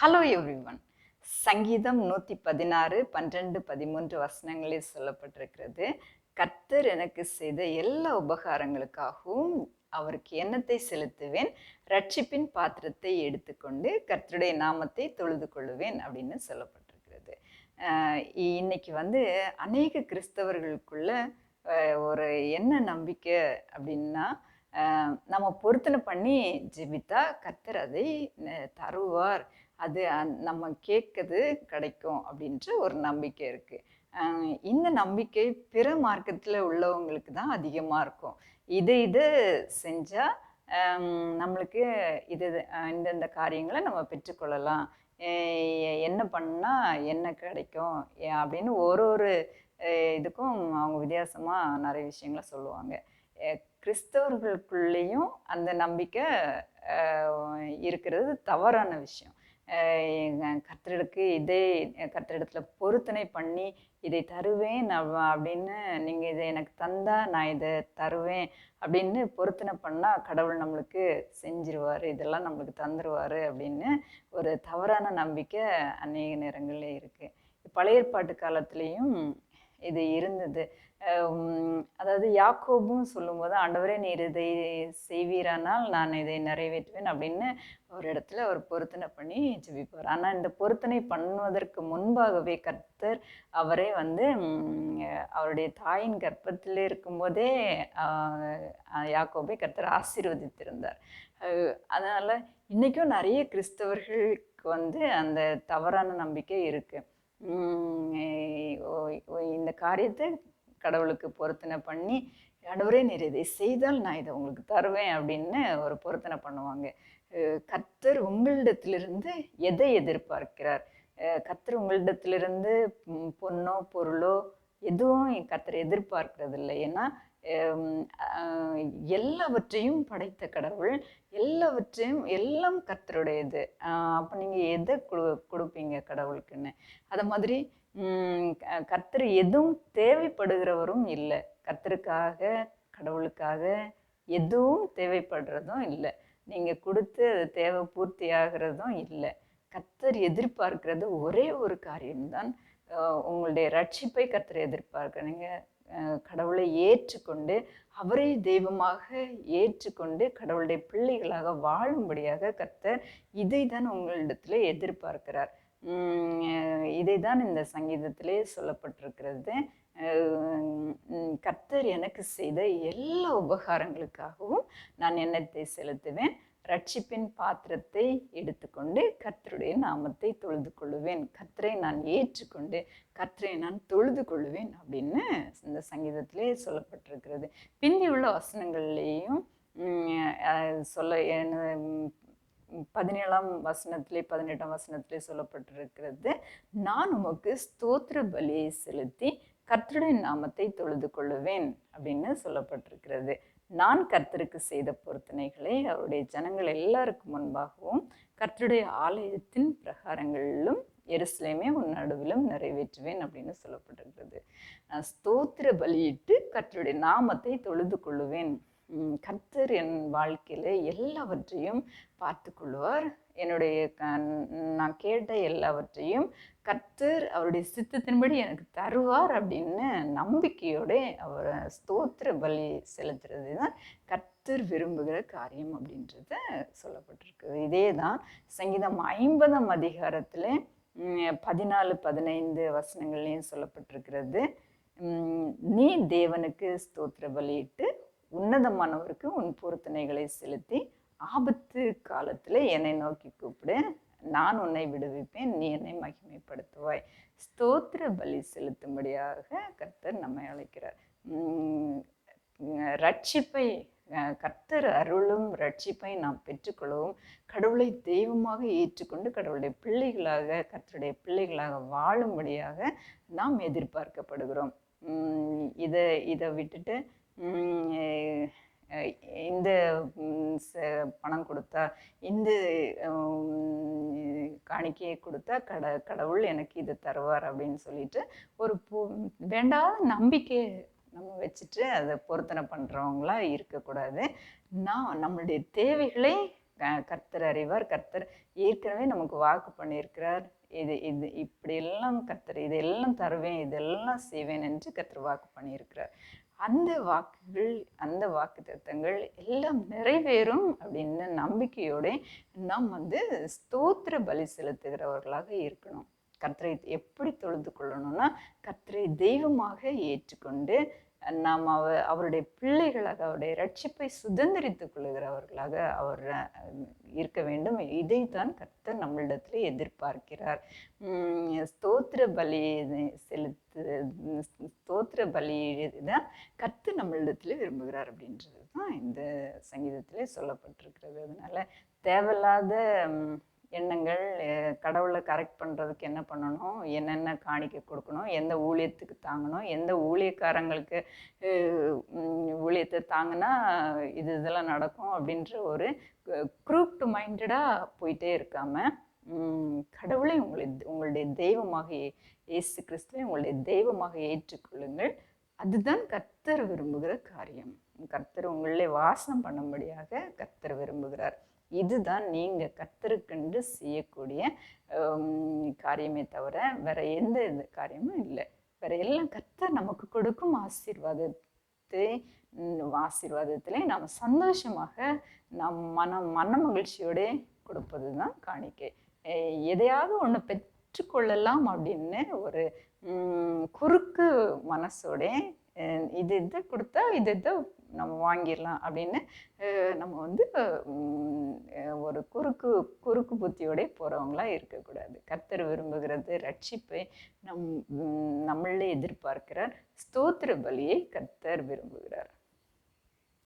Hello everyone சங்கீதம் நூற்றி பதினாறு பன்னிரெண்டு பதிமூன்று வசனங்களில் சொல்லப்பட்டிருக்கிறது. கர்த்தர் எனக்கு செய்த எல்லா உபகாரங்களுக்காகவும் அவருக்கு எண்ணத்தை செலுத்துவேன். ரட்சிப்பின் பாத்திரத்தை எடுத்துக்கொண்டு கர்த்தருடைய நாமத்தை தொழுது கொள்ளுவேன் அப்படின்னு சொல்லப்பட்டிருக்கிறது. இன்னைக்கு வந்து அநேக கிறிஸ்தவர்களுக்குள்ள ஒரு என்ன நம்பிக்கை அப்படின்னா நம்ம பொருத்தனை பண்ணி ஜெபித்தா கர்த்தர் அதை தருவார். அது அந்- நம்ம கேட்கறது கிடைக்கும் அப்படின்ற ஒரு நம்பிக்கை இருக்குது இந்த நம்பிக்கை பிற மார்க்கத்தில் உள்ளவங்களுக்கு தான் அதிகமாக இருக்கும். இது இது செஞ்சால் நம்மளுக்கு இது இந்தந்த காரியங்களை நம்ம பெற்றுக்கொள்ளலாம். என்ன பண்ணால் என்ன கிடைக்கும்? அப்படின்னு ஒரு ஒரு இதுக்கும் அவங்க வித்தியாசமாக நிறைய விஷயங்களை சொல்லுவாங்க. கிறிஸ்தவர்களுக்குள்ளேயும் அந்த நம்பிக்கை இருக்கிறது தவறான விஷயம். அஹ் கர்த்தருக்கு இதே கர்த்தரிடத்துல பொருத்தனை பண்ணி இதை தருவேன் நான் அப்படின்னு நீங்கள் இதை எனக்கு தந்தா நான் இதை தருவேன் அப்படின்னு பொருத்தனை பண்ணால் கடவுள் நம்மளுக்கு செஞ்சிருவார் இதெல்லாம் நம்மளுக்கு தந்துருவார் அப்படின்னு ஒரு தவறான நம்பிக்கை அநேக நேரங்களில் இருக்குது பழைய பாட்டு காலத்துலேயும் இது இருந்தது. அதாவது யாக்கோபும் சொல்லும்போது ஆண்டவரே நீர் இதை செய்வீரானால் நான் இதை நிறைவேற்றுவேன் அப்படின்னு ஒரு இடத்துல அவர் பொருத்தனை பண்ணி ஜெபிப்பார். ஆனால் இந்த பொருத்தனை பண்ணுவதற்கு முன்பாகவே கர்த்தர் அவரே வந்து அவருடைய தாயின் கர்ப்பத்தில் இருக்கும்போதே யாக்கோபை கர்த்தர் ஆசீர்வதித்திருந்தார். அதனால் இன்றைக்கும் நிறைய கிறிஸ்தவர்களுக்கு வந்து அந்த தவறான நம்பிக்கை இருக்குது இந்த காரியத்தை கடவுளுக்கு பொருத்தனை பண்ணி ஆண்டவரே நீர் இதை செய்தால் நான் இதை உங்களுக்கு தருவேன் அப்படின்னு ஒரு பொருத்தனை பண்ணுவாங்க. கத்தர் உங்களிடத்திலிருந்து எதை எதிர்பார்க்கிறார்? கத்தர் உங்களிடத்திலிருந்து பொண்ணோ பொருளோ எதுவும் கத்தர் எதிர்பார்க்கறது இல்லை ஏன்னா எல்லாவற்றையும் படைத்த கடவுள் எல்லாவற்றையும் எல்லாம் கர்த்தருடையது. அப்போ நீங்கள் எதை கொடு கொடுப்பீங்க கடவுளுக்குன்னு? அதை மாதிரி கர்த்தர் எதுவும் தேவைப்படுகிறவரும் இல்லை. கர்த்தருக்காக கடவுளுக்காக எதுவும் தேவைப்படுறதும் இல்லை. நீங்கள் கொடுத்து அது தேவை பூர்த்தி ஆகிறதும் இல்லை. கர்த்தர் எதிர்பார்க்கிறது ஒரே ஒரு காரியம்தான். உங்களுடைய ரட்சிப்பை கர்த்தர் எதிர்பார்க்க நீங்கள் கடவுளை ஏற்றுக்கொண்டு அவரை தெய்வமாக ஏற்றுக்கொண்டு கடவுளுடைய பிள்ளைகளாக வாழும்படியாக கர்த்தர் இதை தான் உங்களிடத்துல எதிர்பார்க்கிறார். இதை தான் இந்த சங்கீதத்திலே சொல்லப்பட்டிருக்கிறது. கர்த்தர் எனக்கு செய்த எல்லா உபகாரங்களுக்காகவும் நான் எண்ணத்தை செலுத்துவேன்? ரட்சிப்பின் பாத்திரத்தை எடுத்துக்கொண்டு கர்த்தருடைய நாமத்தை தொழுது கொள்ளுவேன். கர்த்தரை நான் ஏற்றுக்கொண்டு கர்த்தரை நான் தொழுது கொள்ளுவேன் அப்படின்னு இந்த சங்கீதத்திலே சொல்லப்பட்டிருக்கிறது. பிந்தி உள்ள வசனங்கள்லேயும் சொல்ல என்ன, பதினேழாம் வசனத்திலே பதினெட்டாம் வசனத்திலே சொல்லப்பட்டிருக்கிறது. நான் உமக்கு ஸ்தோத்திர பலியை செலுத்தி கர்த்தருடைய நாமத்தை தொழுது கொள்ளுவேன் அப்படின்னு சொல்லப்பட்டிருக்கிறது. நான் கர்த்தருக்கு செய்த பொருத்தனைகளை அவருடைய ஜனங்கள் எல்லாருக்கும் முன்பாகவும் கர்த்தருடைய ஆலயத்தின் பிரகாரங்களிலும் எருசலேமே உன் நடுவிலும் நிறைவேற்றுவேன் அப்படின்னு சொல்லப்பட்டிருக்கிறது. நான் ஸ்தோத்திர பலியிட்டு கர்த்தருடைய நாமத்தை தொழுது கொள்ளுவேன். கர்த்தர் என் வாழ்க்கையில் எல்லாவற்றையும் பார்த்து கொள்வார் என்னுடைய க- நான் கேட்ட எல்லாவற்றையும் கர்த்தர் அவருடைய சித்தத்தின்படி எனக்கு தருவார் அப்படின்னு நம்பிக்கையோடு அவர் ஸ்தோத்திர பலி செலுத்துறது தான் கர்த்தர் விரும்புகிற காரியம் அப்படின்றத சொல்லப்பட்டிருக்கு. இதே தான் சங்கீதம் ஐம்பதாம் அதிகாரத்தில் பதினாலு பதினைந்து வசனங்கள்லையும் சொல்லப்பட்டிருக்கிறது. நீ தேவனுக்கு ஸ்தோத்திர பலியிட்டு உன்னதமானவருக்கு உன் பொருத்தனைகளை செலுத்தி ஆபத்து காலத்தில் என்னை நோக்கி கூப்பிடு. நான் உன்னை விடுவிப்பேன். நீ என்னை மகிமைப்படுத்துவாய். ஸ்தோத்திர பலி செலுத்தும்படியாக கர்த்தர் நம்மை அழைக்கிறார். ரட்சிப்பை கர்த்தர் அருளும் ரட்சிப்பை நாம் பெற்றுக்கொள்ளவும் கடவுளை தெய்வமாக ஏற்றுக்கொண்டு கடவுளுடைய பிள்ளைகளாக கர்த்தருடைய பிள்ளைகளாக வாழும்படியாக நாம் எதிர்பார்க்கப்படுகிறோம். இதை இதை விட்டுட்டு இந்த பணம் கொடுத்தா இந்த காணிக்கையை கொடுத்தா கட கடவுள் எனக்கு இது தருவார் அப்படின்னு சொல்லிட்டு ஒரு வேண்டாத நம்பிக்கை நம்ம வச்சுட்டு அதை பொருத்தனை பண்ணுறவங்களா இருக்கக்கூடாது. நான் நம்மளுடைய தேவைகளை க- கர்த்தர் அறிவார் கர்த்தர் ஏற்கனவே நமக்கு வாக்கு பண்ணியிருக்கிறார். இது இது இப்படியெல்லாம் கர்த்தர் இதெல்லாம் தருவேன் இதெல்லாம் செய்வேன் என்று கர்த்தர் வாக்கு பண்ணியிருக்கிறார். அந்த வாக்குகள் அந்த வாக்கு தத்தங்கள் எல்லாம் நிறைவேறும் அப்படின்னு நம்பிக்கையோட நாம் வந்து ஸ்தோத்திர பலி செலுத்துகிறவர்களாக இருக்கணும். கர்த்தரை எப்படி தொழுது கொள்ளணும்னா கர்த்தரை தெய்வமாக ஏற்றுக்கொண்டு நாம் அவ அவருடைய பிள்ளைகளாக அவருடைய ரட்சிப்பை சுதந்திரித்துக் கொள்கிறவர்களாக அவர் இருக்க வேண்டும். இதைத்தான் கர்த்தர் நம்மளிடத்தில் எதிர்பார்க்கிறார். ஸ்தோத்திர பலி செலுத்து ஸ்தோத்திர பலி தான் கர்த்தர் நம்மளிடத்தில் விரும்புகிறார் அப்படின்றது தான் இந்த சங்கீதத்திலே சொல்லப்பட்டிருக்கிறது. அதனால் தேவையில்லாத எண்ணங்கள் கடவுளை கரெக்ட் பண்ணுறதுக்கு என்ன பண்ணணும்? என்னென்ன காணிக்கை கொடுக்கணும்? எந்த ஊழியத்துக்கு தாங்கணும்? எந்த ஊழியக்காரங்களுக்கு ஊழியத்தை தாங்கினா இது இதெல்லாம் நடக்கும் அப்படின்ற ஒரு குரூப்டு மைண்டடாக போயிட்டே இருக்காம கடவுளை உங்களை உங்களுடைய தெய்வமாக இயேசு கிறிஸ்துவை உங்களுடைய தெய்வமாக ஏற்றுக்கொள்ளுங்கள். அதுதான் கர்த்தர் விரும்புகிற காரியம். கர்த்தர் உங்களே வாசம் பண்ணும்படியாக கர்த்தர் விரும்புகிறார். இதுதான் நீங்கள் கத்தருக்கென்று செய்யக்கூடிய காரியமே தவிர வேற எந்த இது காரியமும் இல்லை. வேற எல்லாம் கத்தர் நமக்கு கொடுக்கும் ஆசீர்வாதத்தை ஆசீர்வாதத்திலே நாம் சந்தோஷமாக நம் மனம் மன மகிழ்ச்சியோட கொடுப்பது தான் காணிக்கை எதையாவது ஒன்று பெற்றுக்கொள்ளலாம் அப்படின்னு ஒரு குறுக்கு மனசோட இது இதை கொடுத்தா இது இதை நம்ம வாங்கிடலாம் அப்படின்னு நம்ம வந்து ஒரு குறுக்கு குறுக்கு புத்தியோட போகிறவங்களா இருக்கக்கூடாது. கர்த்தர் விரும்புகிறது ரட்சிப்பை நம் நம்மளே எதிர்பார்க்கிறார். ஸ்தோத்திர பலியை கர்த்தர் விரும்புகிறார்.